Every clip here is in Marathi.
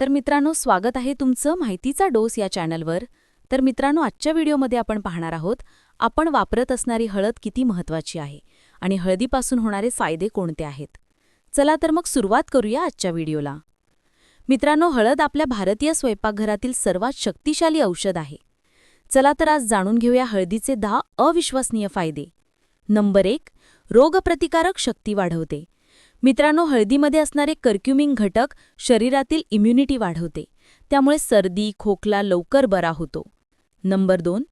तर मित्रांनो स्वागत आहे तुमचं माहितीचा डोस या चॅनलवर. तर मित्रांनो आजच्या व्हिडिओमध्ये आपण पाहणार आहोत आपण वापरत असणारी हळद किती महत्त्वाची आहे आणि हळदीपासून होणारे फायदे कोणते आहेत? चला तर मग सुरुवात करूया आजच्या व्हिडिओला. मित्रांनो हळद आपल्या भारतीय स्वयंपाकघरातील सर्वात शक्तिशाली औषध आहे. चला तर आज जाणून घेऊया हळदीचे दहा अविश्वसनीय फायदे. नंबर एक रोगप्रतिकारक शक्ती वाढवते. मित्रांनो हळदीमध्ये असणारे कर्क्युमिंग घटक शरीरातील इम्युनिटी वाढवते. त्यामुळे सर्दी खोकला लवकर बरा होतो. नंबर दोन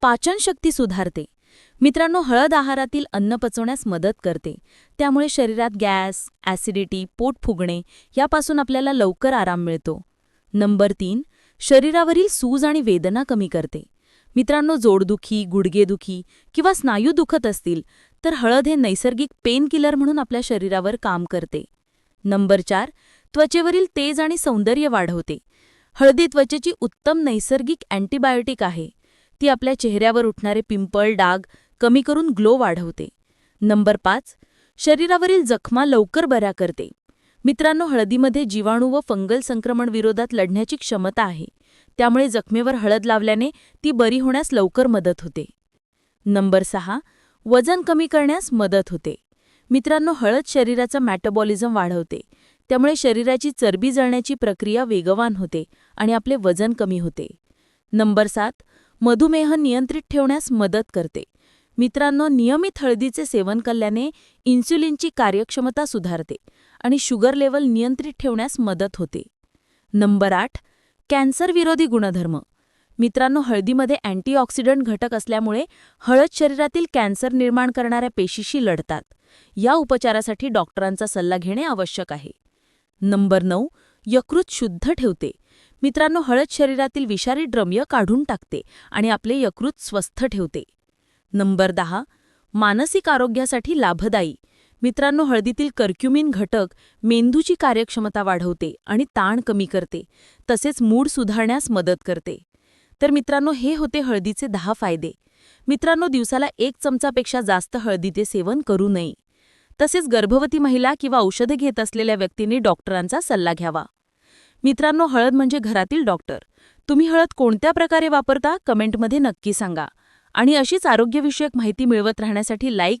पाचनशक्ती सुधारते. मित्रांनो हळद आहारातील अन्न पचवण्यास मदत करते. त्यामुळे शरीरात गॅस ॲसिडिटी पोट फुगणे यापासून आपल्याला लवकर आराम मिळतो. नंबर तीन शरीरावरील सूज आणि वेदना कमी करते. मित्रांनो जोडदुखी गुडघेदुखी किंवा स्नायू दुखत असतील तर हळद हे नैसर्गिक पेन किलर म्हणून आपल्या शरीरावर काम करते. नंबर चार त्वचेवरील तेज आणि सौंदर्य वाढवते. हळदी त्वचेची उत्तम नैसर्गिक अँटीबायोटिक आहे. ती आपल्या चेहऱ्यावर उठणारे पिंपल डाग कमी करून ग्लो वाढवते. नंबर पाच शरीरावरील जखमा लवकर बऱ्या करते. मित्रांनो हळदीमध्ये जीवाणू व फंगल संक्रमण विरोधात लढण्याची क्षमता आहे. त्यामुळे जखमेवर हळद लावल्याने ती बरी होण्यास लवकर मदत होते. नंबर सहा वजन कमी करण्यास मदत होते. मित्रांनो हळद शरीराचं मॅटाबॉलिझम वाढवते. त्यामुळे शरीराची चरबी जळण्याची प्रक्रिया वेगवान होते आणि आपले वजन कमी होते. नंबर सात मधुमेह नियंत्रित ठेवण्यास मदत करते. मित्रांनो नियमित हळदीचे सेवन केल्याने इन्सुलिनची कार्यक्षमता सुधारते आणि शुगर लेवल नियंत्रित ठेवण्यास मदत होते. नंबर आठ कॅन्सरविरोधी गुणधर्म. मित्रांनो हळदीमध्ये अँटीऑक्सिडंट घटक असल्यामुळे हळद शरीरातील कॅन्सर निर्माण करणाऱ्या पेशीशी लढतात. या उपचारासाठी डॉक्टरांचा सल्ला घेणे आवश्यक आहे. नंबर नऊ यकृत शुद्ध ठेवते. मित्रांनो हळद शरीरातील विषारी द्रव्य काढून टाकते आणि आपले यकृत स्वस्थ ठेवते. नंबर दहा मानसिक आरोग्यासाठी लाभदायी. मित्रांनो हळदीतील कर्क्युमिन घटक मेंदूची कार्यक्षमता वाढवते आणि ताण कमी करते तसेच मूड सुधारण्यास मदत करते. तर मित्रांनो हे होते हळदीचे दहा फायदे. मित्रांनो दिवसाला एक चमचापेक्षा जास्त हळदीचे सेवन करू नये. तसेच गर्भवती महिला किंवा औषधे घेत असलेल्या व्यक्तींनी डॉक्टरांचा सल्ला घ्यावा. मित्रांनो हळद म्हणजे घरातील डॉक्टर. तुम्ही हळद कोणत्या प्रकारे वापरता कमेंटमध्ये नक्की सांगा. आणि अशीच आरोग्यविषयक माहिती मिळवत राहण्यासाठी लाईक